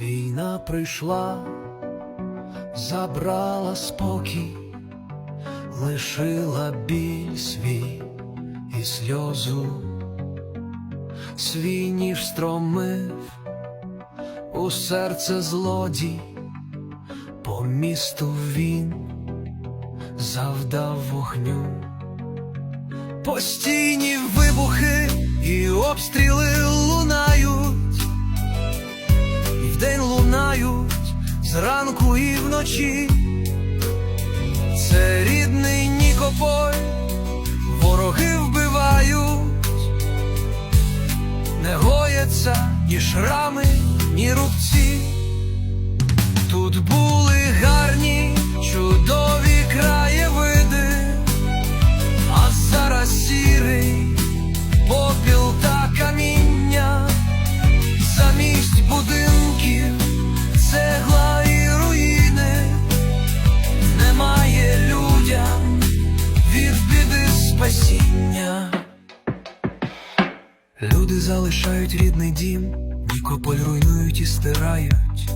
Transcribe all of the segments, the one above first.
Війна прийшла, забрала спокій, лишила біль свій і сльозу, свій ніж стромив у серце злодій, по місту він завдав вогню. Постійні вибухи і обстріли лунають, вдень лунають зранку і вночі. Це рідний Нікополь, вороги вбивають, не гояться ні шрами, ні рубці. Тут були залишають рідний дім, Нікополь руйнують і стирають.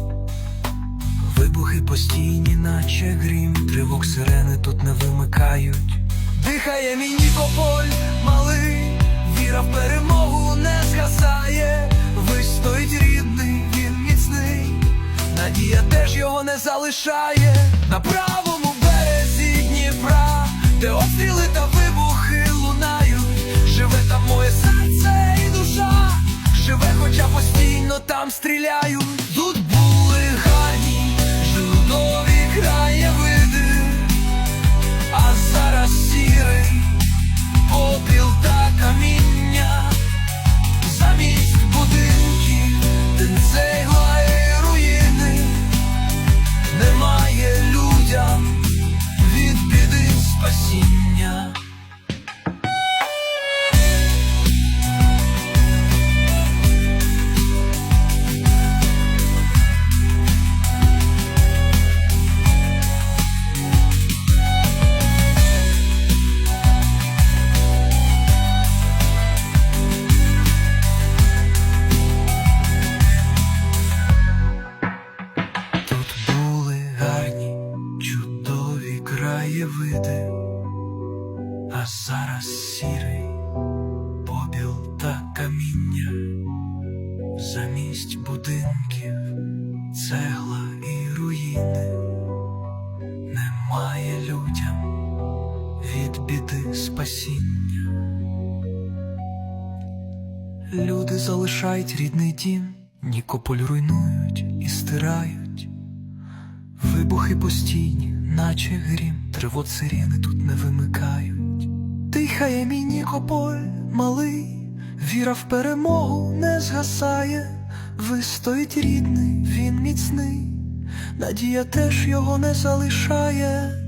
Вибухи постійні, наче грім, тривог сирени тут не вимикають. Дихає мій Нікополь, малий, віра в перемогу не згасає. Вистоїть рідний, він міцний, надія теж його не залишає. На правому березі Дніпра, де обстріли та краєвиди, а зараз сірий попіл та каміння, замість будинків, цегла і руїни, немає людям від біди спасіння. Люди залишають рідний дім, Нікополь руйнують і стирають. Вибухи постійні, наче грім, тривот сирени тут не вимикають. Дихає мій Нікополь, малий, віра в перемогу не згасає. Вистоїть рідний, він міцний, надія теж його не залишає.